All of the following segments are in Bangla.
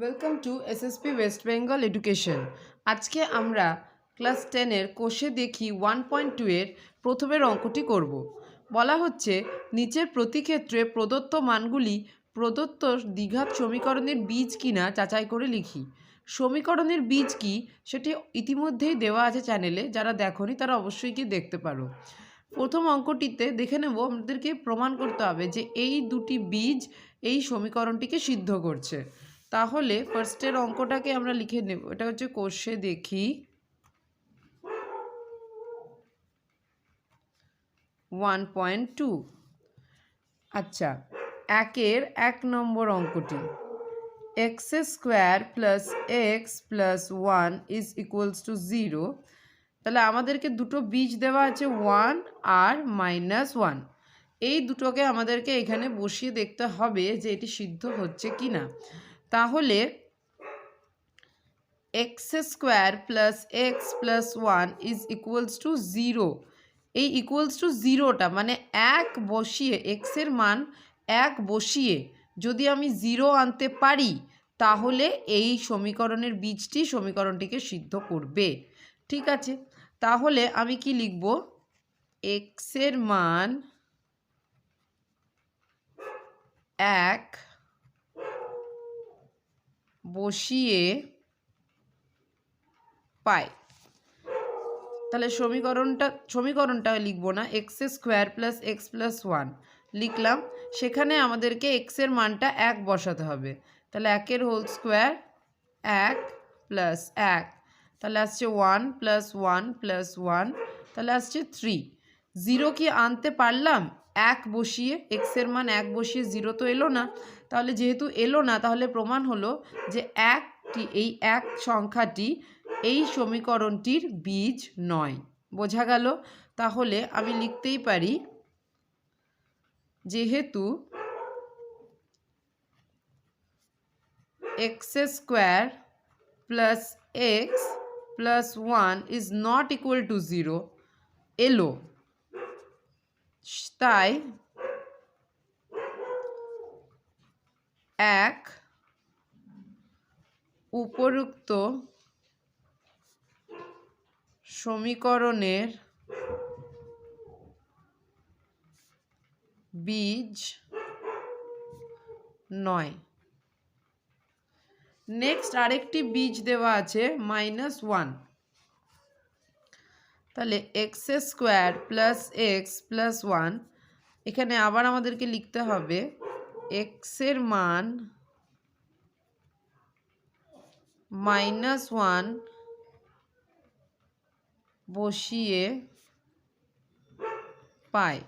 Welcome to SSP West Bengal education আজকে আমরা ক্লাস টেনের কোষে দেখি ওয়ান পয়েন্ট টু এর প্রথমের অঙ্কটি করব। বলা হচ্ছে নিচের প্রতিক্ষেত্রে প্রদত্ত মানগুলি প্রদত্ত দ্বিঘাত সমীকরণের বীজ কিনা যাচাই করে লিখি। সমীকরণের বীজ কি? সেটি ইতিমধ্যেই দেওয়া আছে চ্যানেলে যারা দেখনি তারা অবশ্যই কি দেখতে পারো। প্রথম অঙ্কটিতে দেখে নেব, আমাদেরকে প্রমাণ করতে হবে যে এই দুটি বীজ এই সমীকরণটিকে সিদ্ধ করছে। তাহলে ফার্স্টের অঙ্কটাকে আমরা লিখে নেব। এটা হচ্ছে কোষে দেখি। ওয়ান পয়েন্ট টু আচ্ছা একের এক নম্বর অঙ্কটি। X square plus X plus one is equals to zero তাহলে আমাদেরকে দুটো বীজ দেওয়া আছে ওয়ান আর মাইনাস ওয়ান এই দুটোকে আমাদেরকে এখানে বসিয়ে দেখতে হবে যে এটি সিদ্ধ হচ্ছে কি না তাহলে x square plus x plus one is equals to zero এই ইকুয়ালস টু জিরোটা মানে এক বসিয়ে এক্সের মান এক বসিয়ে যদি আমি জিরো আনতে পারি, তাহলে এই সমীকরণের বীজটি সমীকরণটিকে সিদ্ধ করবে। ঠিক আছে? তাহলে আমি কি লিখব? এক্সের মান এক বসিয়ে পাই। তাহলে সমীকরণটা সমীকরণটা লিখব না x square plus x plus one লিখলাম। সেখানে আমাদেরকে এক্সের মানটা এক বসাতে হবে। তাহলে একের হোল স্কোয়ার এক প্লাস এক। তাহলে আসছে one plus one plus one তাহলে আসছে থ্রি জিরো কি আনতে পারলাম? এক বসিয়ে এক্সের মান এক বসিয়ে জিরো তো এলো না। তাহলে যেহেতু এলো না, তাহলে প্রমাণ হলো যে একটি, এই এক সংখ্যাটি এই সমীকরণটির বীজ নয়। বোঝা গেল? তাহলে আমি লিখতেই পারি যেহেতু x square plus x plus one is not equal to zero এলো। তাই এক উপরুক্ত সমীকরণের বীজ নয়। নেক্সট আরেকটি বীজ দেওয়া আছে মাইনাস ওয়ান তাহলে x square plus x plus one এখানে আবার আমাদেরকে লিখতে হবে এক্সের মান মাইনাস ওয়ান বসিয়ে পাই।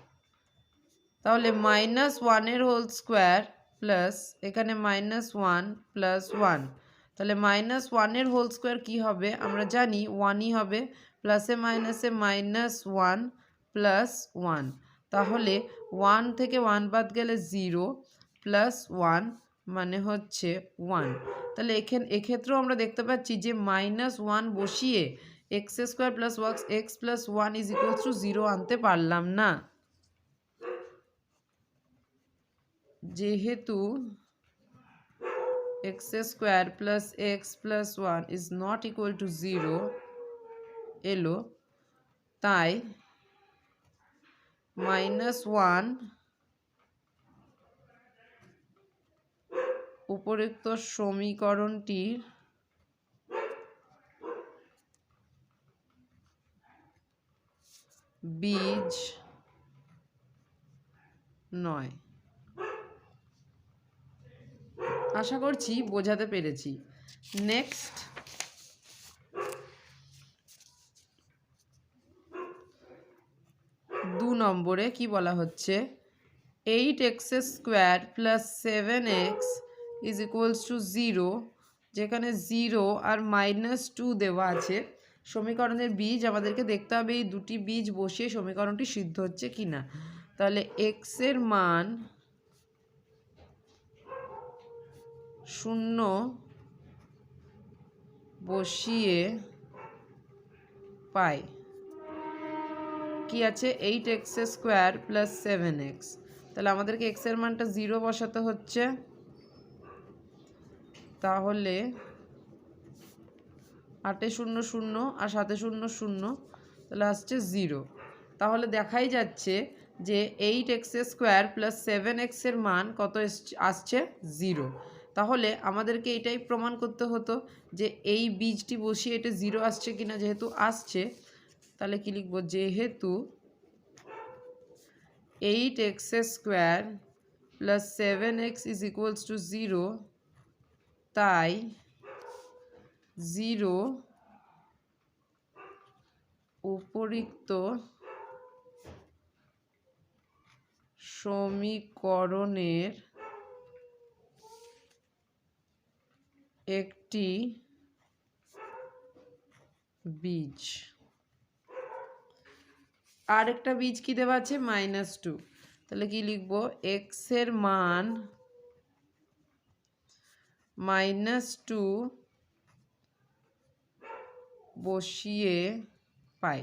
তাহলে মাইনাস ওয়ানের হোল স্কোয়ার প্লাস এখানে মাইনাস ওয়ান প্লাস ওয়ান। তাহলে মাইনাস ওয়ানের হোল স্কোয়ার কী হবে? আমরা জানি ওয়ানই হবে, প্লাসে মাইনাসে মাইনাস ওয়ান প্লাস ওয়ান। তাহলে ওয়ান থেকে ওয়ান বাদ গেলে জিরো প্লাস ওয়ান মানে হচ্ছে ওয়ান তাহলে এখানে এক্ষেত্রেও আমরা দেখতে পাচ্ছি যে মাইনাস ওয়ান বসিয়ে x square plus wax x plus one is equals to zero আনতে পারলাম না। যেহেতু x square plus x plus one is not equal to zero এলো, তাই মাইনাস ওয়ান উপরোক্ত সমীকরণটির বীজ নয়। আশা করছি বোঝাতে পেরেছি। নেক্সট। দু নম্বরে কি বলা হচ্ছে? Eight x square plus seven x is equals to zero যেখানে জিরো আর মাইনাস টু দেওয়া আছে। সমীকরণের বীজ, আমাদেরকে দেখতে হবে এই দুটি বীজ বসিয়ে সমীকরণটি সিদ্ধ হচ্ছে কি না তাহলে এক্সের মান শূন্য বসিয়ে পাই। কি আছে? Eight x square plus seven x তাহলে আমাদেরকে এক্সের মানটা জিরো বসাতে হচ্ছে। তাহলে আটে শূন্য শূন্য আর সাতে শূন্য শূন্য, তাহলে আসছে জিরো তাহলে দেখাই যাচ্ছে যে eight x square plus seven এক্সের মান কত আসছে জিরো তাহলে আমাদেরকে এটাই প্রমাণ করতে হতো যে এই বীজটি বসিয়ে এটা জিরো আসছে কিনা, যেহেতু আসছে, তাহলে কি লিখব? যেহেতু eight x square plus seven x is equals to zero তাই জিরো উপরিক্ত সমীকরণের একটি বীজ। আর একটা বীজ কি দেওয়া আছে? Minus two. তাহলে কি লিখব? এক্সের মান মাইনাস টু বসিয়ে পাই।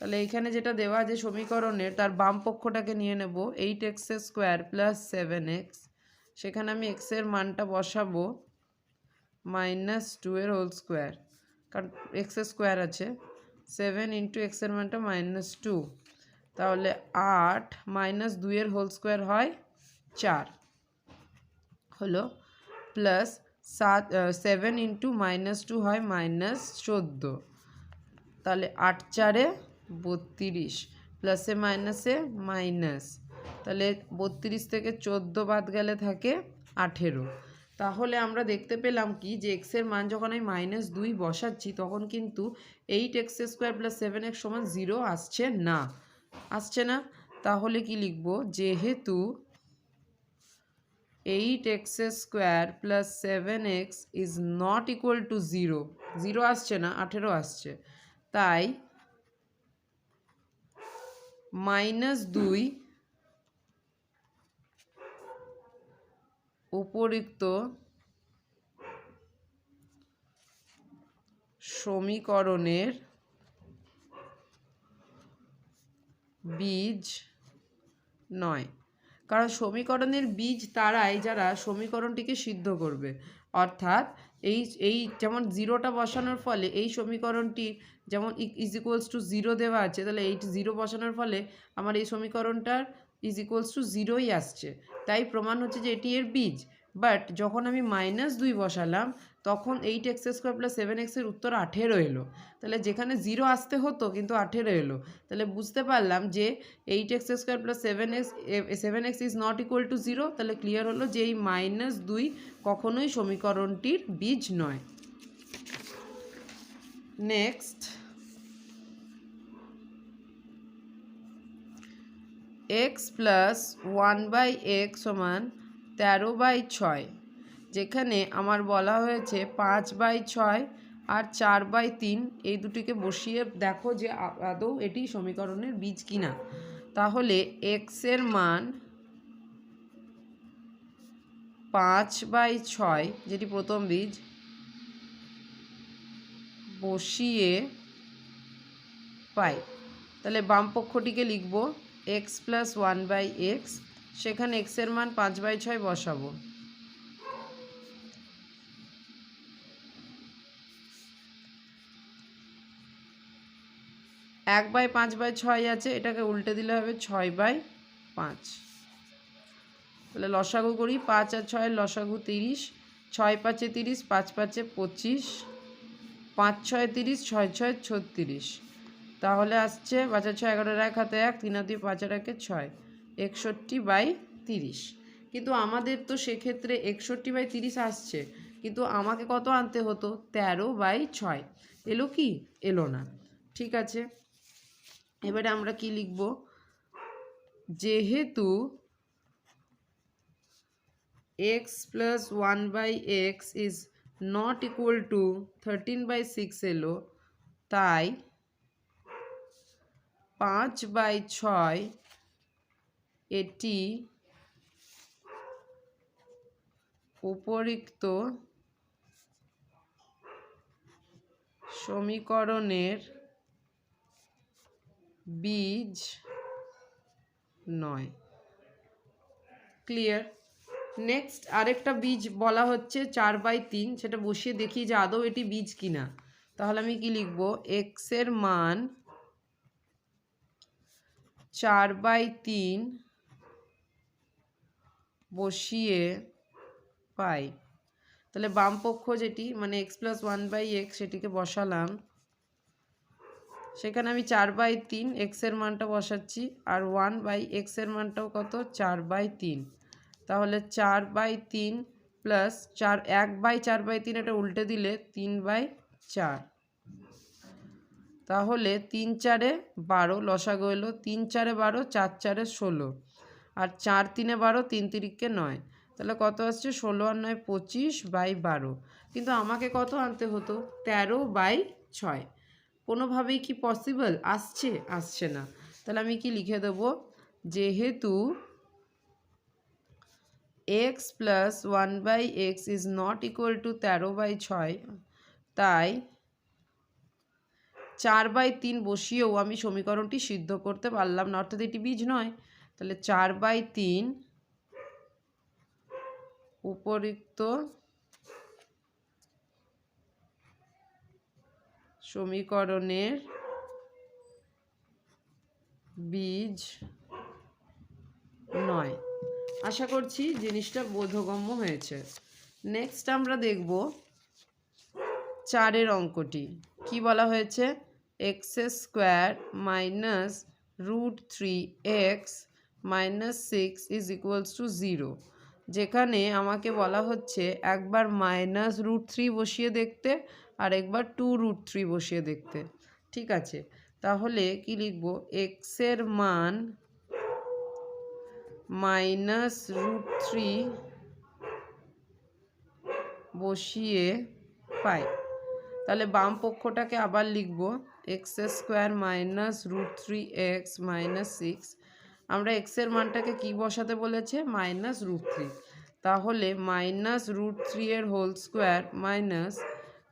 তাহলে এখানে যেটা দেওয়া আছে সমীকরণের, তার বাম পক্ষটাকে নিয়ে নেব। Eight x square plus seven x সেখানে আমি এক্সের মানটা বসাবো মাইনাস টু এর হোল স্কোয়ার কারণ এক্স স্কোয়ার আছে। সেভেন ইন্টু এক্সের মানটা মাইনাস টু তাহলে আট মাইনাস দুইয়ের হোল স্কোয়ার হয় চার। হলো প্লাস সাত সেভেন ইন্টু মাইনাস টু হয় মাইনাস চোদ্দ। তাহলে আট চারে বত্রিশ। প্লাসে মাইনাসে মাইনাস তাহলে বত্রিশ থেকে চোদ্দ বাদ গেলে থাকে আঠেরো। তাহলে আমরা দেখতে পেলাম কি যে এক্সের মান যখন আমি মাইনাস দুই বসাচ্ছি, তখন কিন্তু eight x square plus seven x সমান জিরো আসছে না। আসছে না। তাহলে কি লিখব? যেহেতু eight x square plus seven x is not equal to zero zero আসছে না, আঠেরো আসছে। তাই মাইনাস দুই উপরিক্ত সমীকরণের বীজ নয়। কারণ সমীকরণের বীজ তারাই যারা সমীকরণটিকে সিদ্ধ করবে। অর্থাৎ এই এই যেমন জিরোটা বসানোর ফলে এই সমীকরণটি যেমন ইজ ইকুয়ালস টু জিরো দেওয়া আছে, তাহলে এই জিরো বসানোর ফলে আমার এই সমীকরণটার ইজ ইকুয়ালস টু জিরোই আসছে। তাই প্রমাণ হচ্ছে যে এটি এর বীজ। বাট যখন আমি মাইনাস দুই বসালাম তখন eight x square plus seven এক্সের উত্তর আঠেরো এলো। তাহলে যেখানে জিরো আসতে হতো কিন্তু আঠেরো এলো। তাহলে বুঝতে পারলাম যে eight x square plus seven x seven x is not equal to zero তাহলে ক্লিয়ার হলো যে এই মাইনাস দুই কখনোই সমীকরণটির বীজ নয়। Next x plus one by x সমান তেরো বাই ছয়। যেখানে আমার বলা হয়েছে পাঁচ বাই ছয় আর চার বাই তিন, এই দুটিকে বসিয়ে দেখো যে আদৌ এটি সমীকরণের বীজ কিনা। তাহলে এক্সের মান পাঁচ বাই ছয়, যেটি প্রথম বীজ, বসিয়ে পাই। তাহলে বাম পক্ষটিকে লিখব x plus one by x সেখানে এক্সের মান পাঁচ বাই ছয় বসাবো। এক বাই পাঁচ বাই ছয় আছে, এটাকে উল্টে দিলে হবে ছয় বাই পাঁচ। তাহলে লসাগু করি, পাঁচ আর ছয়ের লসাগু তিরিশ, ছয় পাঁচে তিরিশ, পাঁচ পাঁচে পঁচিশ, পাঁচ ছয় তিরিশ, ছয় ছয় ছত্রিশ। তাহলে আসছে পাঁচের ছয় এগারোর এক হাতে এক, তিন আর দুই পাঁচের একে ছয়, একষট্টি বাই তিরিশ। কিন্তু আমাদের তো সেক্ষেত্রে একষট্টি বাই তিরিশ আসছে, কিন্তু আমাকে কত আনতে হতো? তেরো বাই ছয়। এলো কি? এলো না। ঠিক আছে। এবারে আমরা কি লিখব? যেহেতু x plus one by x is not equal to thirteen by six এলো, তাই পাঁচ বাই ছয় এটি উপরিক্ত সমীকরণের বীজ নয়। ক্লিয়ার নেক্সট আরেকটা বীজ বলা হচ্ছে চার বাই তিন, সেটা বসিয়ে দেখি যে আদৌ এটি বীজ কিনা। তাহলে আমি কি লিখব? এক্সের মান চার বাই তিন বসিয়ে পাই। তাহলে বাম পক্ষ যেটি মানে x plus one by x সেটিকে বসালাম। সেখানে আমি চার বাই তিন এক্সের মানটা বসাচ্ছি, আর ওয়ান বাই এক্সের মানটাও কত? চার বাই তিন। তাহলে চার বাই তিন প্লাস চার, এক বাই চার বাই তিন এটা উল্টে দিলে তিন বাই চার। তাহলে তিন চারে বারো লসাগু এলো তিন চারে বারো, চার চারে ষোলো। আর চার তিনে বারো, তিন তিরিককে নয়। তাহলে কত আসছে? ষোলো আর নয়, পঁচিশ বাই বারো। কিন্তু আমাকে কত আনতে হতো? তেরো বাই ছয়। কোনোভাবেই কি পসিবল আসছে আসছে না। তাহলে আমি কি লিখে দেবো? যেহেতু x plus one by x is not equal to তেরো বাই ছয়, তাই চার বাই তিন বসিয়েও আমি সমীকরণটি সিদ্ধ করতে পারলাম না, অর্থাৎ এটি বীজ নয়। তাহলে চার বাই তিন উপরিক্ত সমীকরণের বীজ নয়। আশা করছি জিনিসটা বোধগম্য হয়েছে। নেক্সট আমরা দেখব চারের অঙ্কটি। কি বলা হয়েছে? X square minus root three x minus six is equals to zero যেখানে আমাকে বলা হচ্ছে একবার মাইনাস রুট থ্রি বসিয়ে দেখতে আর একবার টু রুট থ্রি বসিয়ে দেখতে। ঠিক আছে, তাহলে কি লিখব? এক্সের মান মাইনাস রুট থ্রি বসিয়ে পাই। তাহলে বাম পক্ষটাকে আবার লিখব। X square minus root three x minus six আমরা এক্সের মানটাকে কি বসাতে বলেছে? মাইনাস রুট থ্রি তাহলে মাইনাস রুট থ্রি এর whole square minus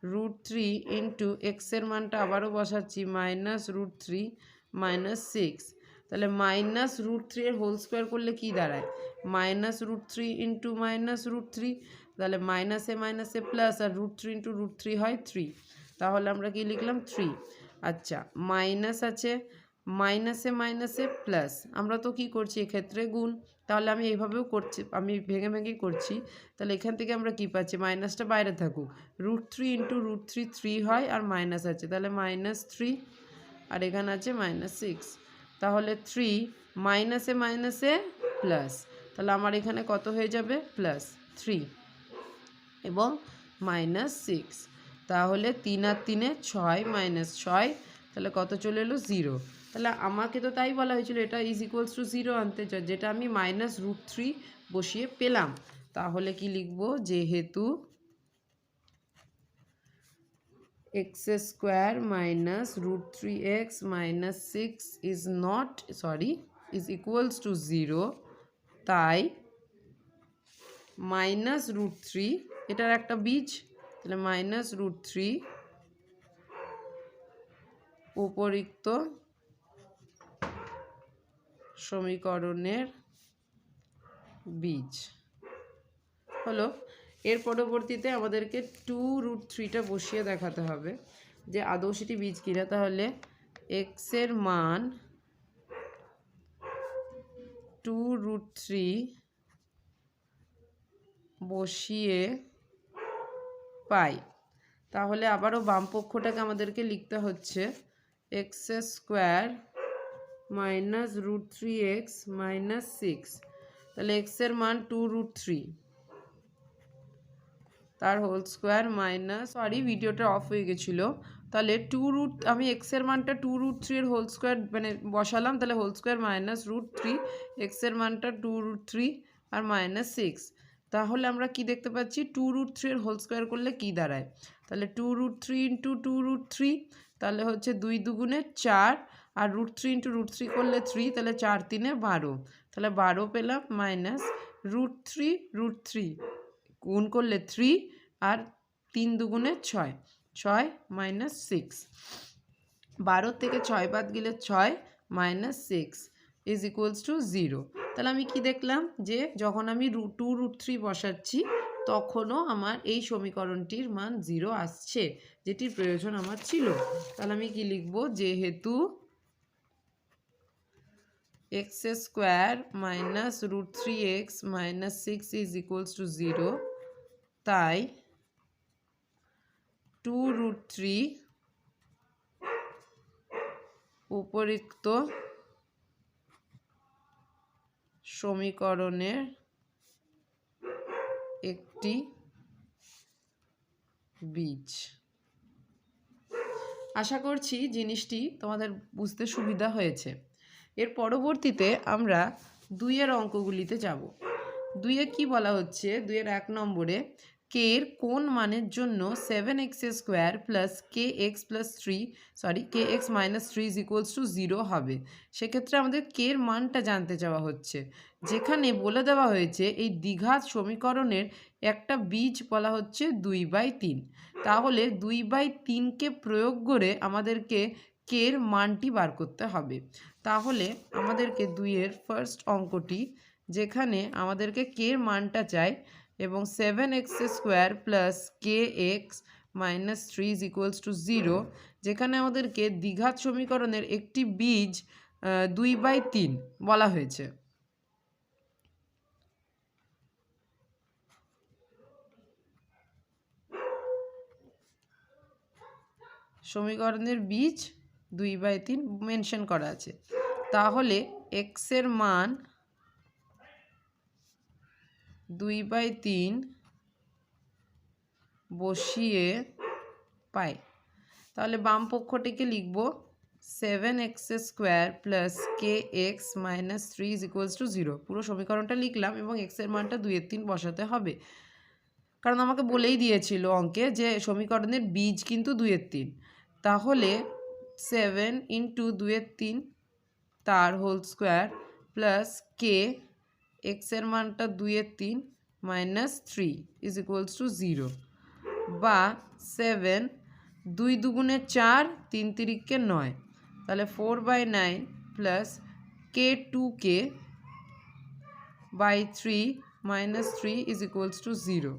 root three into এক্সের মানটা আবারও বসাচ্ছি minus root three minus six তাহলে মাইনাস রুট থ্রি এর হোল স্কোয়ার করলে কি দাঁড়ায়? Minus root three into minus root three তাহলে মাইনাসে মাইনাসে প্লাস আর root three into root three হয় থ্রি তাহলে আমরা কি লিখলাম? থ্রি আচ্ছা মাইনাস আছে মাইনাসে মাইনাসে প্লাস আমরা তো কি করছি এক্ষেত্রে? গুণ তাহলে আমি এইভাবেও করছি, আমি ভেঙে ভেঙেই করছি। তাহলে এখান থেকে আমরা কি পাচ্ছি? মাইনাসটা বাইরে থাকুক। Root three into root three three হয় আর মাইনাস আছে। তাহলে মাইনাস থ্রি আর এখানে আছে মাইনাস সিক্স। তাহলে থ্রি মাইনাসে মাইনাসে প্লাস। তাহলে আমার এখানে কত হয়ে যাবে? প্লাস থ্রি এবং মাইনাস সিক্স। তাহলে তিন আর তিনে ছয় মাইনাস ছয়, তাহলে কত চলে এলো? জিরো। তাহলে আমাকে তো তাই বলা হয়েছিল, এটা ইজ ইকুয়ালস টু জিরো আনতে যেটা আমি মাইনাস রুট থ্রি বসিয়ে পেলাম। তাহলে কি লিখব? যেহেতু x square minus root three x minus six is not sorry is equals to zero তাই মাইনাস রুট থ্রি এটার একটা বীজ, তাহলে মাইনাস রুট থ্রি উপরিক্ত সমীকরণের বীজ। হলো, এর পরবর্তীতে আমাদেরকে টু রুট থ্রিটা বসিয়ে দেখাতে হবে যে আদৌ সেটি বীজ কিনা। তাহলে এক্সের মান টু রুট থ্রি বসিয়ে পাই। তাহলে আবারও বাম পক্ষটাকে আমাদেরকে লিখতে হচ্ছে x square minus root three x minus six তাহলে এক্সের মান টু রুট থ্রি তার হোল স্কোয়ার মাইনাস সরি ভিডিওটা অফ হয়ে গেছিল। তাহলে টু রুট আমি এক্সের মানটা টু রুট থ্রি এর হোল স্কোয়ার মানে বসালাম, তাহলে whole square minus root three এক্সের মানটা টু রুট থ্রি আর মাইনাস সিক্স তাহলে আমরা কি দেখতে পাচ্ছি? টু রুট থ্রি এর হোল স্কোয়ার করলে কি দাঁড়ায়? তাহলে two root three into two root three তাহলে হচ্ছে দুই দুগুণে চার আর root three into root three করলে থ্রি তাহলে চার তিনে বারো। তাহলে বারো পেলাম minus root three root three গুণ করলে থ্রি আর তিন দুগুণে ছয়। ছয় মাইনাস সিক্স বারো থেকে ছয় বাদ গেলে ছয় minus six is equals to zero তাহলে আমি কি দেখলাম যে যখন আমি রু টু রুট থ্রি বসাচ্ছি, তখনও আমার এই সমীকরণটির মান জিরো আসছে, যেটির প্রয়োজন আমার ছিল। তাহলে আমি কি লিখব? যেহেতু square minus root three x minus six is equals to zero. তাই টু রুট থ্রি উপরিক্ত সমীকরণের একটি বীজ। আশা করছি জিনিসটি তোমাদের বুঝতে সুবিধা হয়েছে। এর পরবর্তীতে আমরা দুইয়ের অঙ্কগুলিতে যাব। দুইয়ে কি বলা হচ্ছে? দুইয়ের এক নম্বরে কে এর কোন মানের জন্য seven x square plus k x plus three sorry k x minus three is equals to zero হবে। সেক্ষেত্রে আমাদের কে এর মানটা জানতে চাওয়া হচ্ছে। যেখানে বলে দেওয়া হয়েছে এই দ্বিঘাত সমীকরণের একটা বীজ বলা হচ্ছে দুই বাই তিন। তাহলে দুই বাই তিনকে প্রয়োগ করে আমাদেরকে কে এর মানটি বার করতে হবে। তাহলে আমাদেরকে দুইয়ের ফার্স্ট অঙ্কটি, যেখানে আমাদেরকে কের মানটা চাই এবং seven x square plus k x minus three is equals to zero যেখানে আমাদেরকে দ্বিঘাত সমীকরণের একটি বীজ দুই বাই তিন বলা হয়েছে। সমীকরণের বীজ দুই বাই তিন মেনশন করা আছে। তাহলে এক্সের মান দুই বাই তিন বসিয়ে পাই। তাহলে বাম পক্ষটিকে লিখব seven x square plus k x minus three is equals to zero পুরো সমীকরণটা লিখলাম এবং এক্সের মানটা দুইয়ের তিন বসাতে হবে। কারণ আমাকে বলেই দিয়েছিল অঙ্কে যে সমীকরণের বীজ কিন্তু দুইয়ের তিন। তাহলে সেভেন ইন্টু দুইয়ের তিন, তার হোল স্কোয়ার প্লাস কে এক্সের মানটা দুইয়ের তিন minus three is equals to zero বা সেভেন দুই দুগুণে চার, তিন তিরিককে নয়। তাহলে four by nine plus k two k by three minus three is equals to zero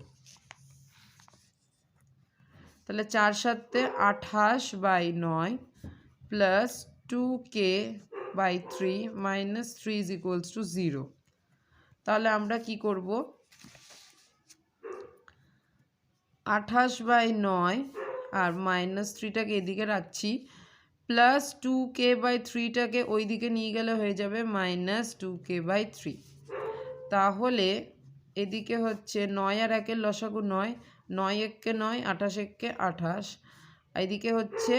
তাহলে চার সাতে আঠাশ বাই নয় plus two k by three minus three is equals to zero তাহলে আমরা কি করব? আঠাশ বাই নয় আর মাইনাস থ্রিটাকে এদিকে রাখছি প্লাস টু কে বাই থ্রিটাকে ওই দিকে নিয়ে গেলে হয়ে যাবে minus two k by three তাহলে এদিকে হচ্ছে নয় আর একের লসাগু নয় নয় এককে নয়, আঠাশ এককে আঠাশ। এদিকে হচ্ছে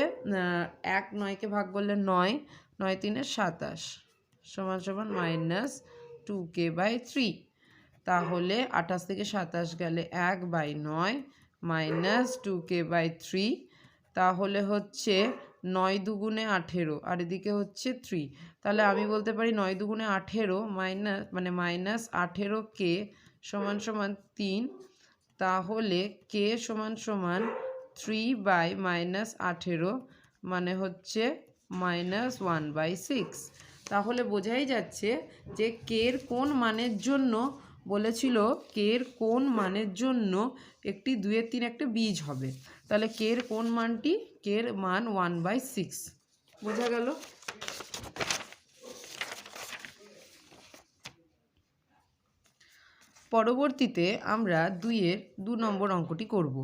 এক নয়কে ভাগ করলে নয় নয় তিনে সাতাশ। সমান সমান minus two k by three. তাহলে আঠাশ থেকে সাতাশ গেলে এক বাই নয়, minus two k by three. তাহলে হচ্ছে নয় দুগুণে আঠেরো, আর এদিকে হচ্ছে থ্রি। তাহলে আমি বলতে পারি নয় দুগুণে আঠেরো মাইনাস মানে মাইনাস আঠেরো কে সমান সমান তিন তাহলে কে সমান সমান থ্রি বাই মাইনাস আঠেরো মানে হচ্ছে মাইনাস ওয়ান বাই সিক্স তাহলে বোঝাই যাচ্ছে যে কের কোন মানের জন্য বলেছিল কের কোন মানের জন্য একটি দুয়ের তিন একটা বীজ হবে। তাহলে কের কোন মানটি? কের মান ওয়ান বাই সিক্স বোঝা গেল? পরবর্তীতে আমরা দুইয়ের দু নম্বর অঙ্কটি করব।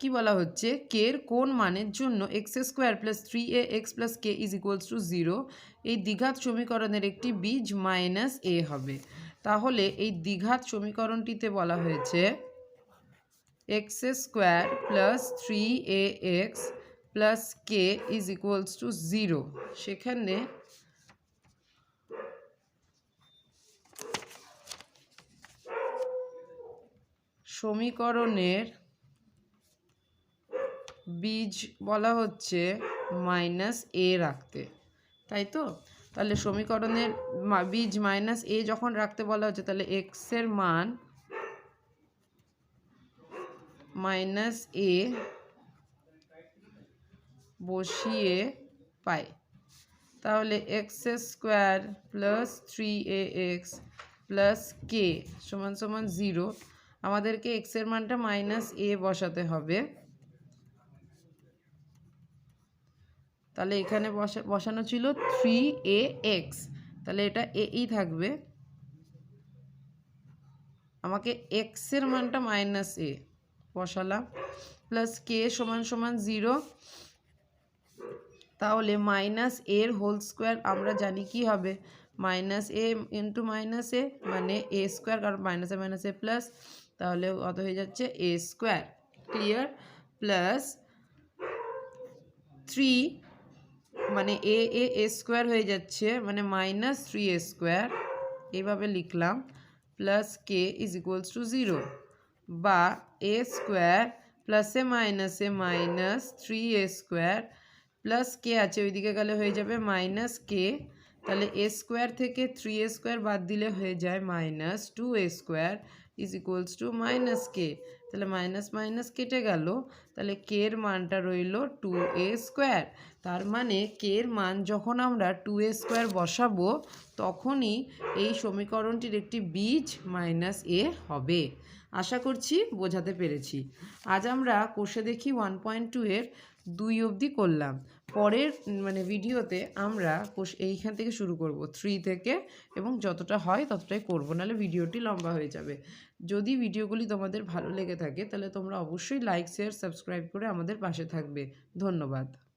কি বলা হচ্ছে? কের কোন মানের জন্য x square plus three a x plus k is equals to zero এই দ্বিঘাত সমীকরণের একটি বীজ মাইনাস এ হবে। তাহলে এই দ্বিঘাত সমীকরণটিতে বলা হয়েছে x square plus three a x plus k is equals to zero সেখানে সমীকরণের বীজ বলা হচ্ছে মাইনাস এ রাখতে, তাই তো? তাহলে সমীকরণের বীজ মাইনাস এ যখন রাখতে বলা হচ্ছে, তাহলে এক্সের মান মাইনাস এ বসিয়ে পাই। তাহলে x square plus three a x plus k সমান সমান জিরো আমাদেরকে এক্সের মানটা মাইনাস এ বসাতে হবে। তাহলে এখানে বসা, বসানো ছিল থ্রি এ এক্স তাহলে এটা এই থাকবে। আমাকে এক্সের মানটা মাইনাস এ বসালাম। প্লাস কে সমান সমান জিরো তাহলে মাইনাস এর হোল স্কোয়ার আমরা জানি কি হবে? Minus a into minus a মানে এ স্কোয়ার কারণ মাইনাসে মাইনাস এ প্লাস তাহলে কত হয়ে যাচ্ছে? A square clear plus three মানে এ এ এ স্কোয়ার হয়ে যাচ্ছে মানে মাইনাস থ্রি এ স্কোয়ার এইভাবে লিখলাম। Plus k is equals to zero বা এ স্কোয়ার প্লাসে মাইনাসে minus three a square plus k আছে, ওইদিকে গেলে হয়ে যাবে মাইনাস কে তাহলে এ স্কোয়ার থেকে থ্রি এ স্কোয়ার বাদ দিলে হয়ে যায় minus two a square is equals to minus k তাহলে মাইনাস মাইনাস কেটে গেল। তাহলে কে এর মানটা রইল টু এ স্কোয়ার তার মানে কে এর মান যখন আমরা টু এ স্কোয়ার বসাবো, তখনই এই সমীকরণটির একটি বীজ মাইনাস এ হবে। আশা করছি বোঝাতে পেরেছি। আজ আমরা কোষে দেখি ওয়ান পয়েন্ট টু এর দুই অবধি করলাম। পরের মানে ভিডিওতে আমরা এইখান থেকে শুরু করব। থ্রি থেকে এবং যতটা হয় ততটাই করব, নাহলে ভিডিওটি লম্বা হয়ে যাবে। যদি ভিডিওগুলি তোমাদের ভালো লেগে থাকে, তাহলে তোমরা অবশ্যই লাইক শেয়ার সাবস্ক্রাইব করে আমাদের পাশে থাকবে। ধন্যবাদ।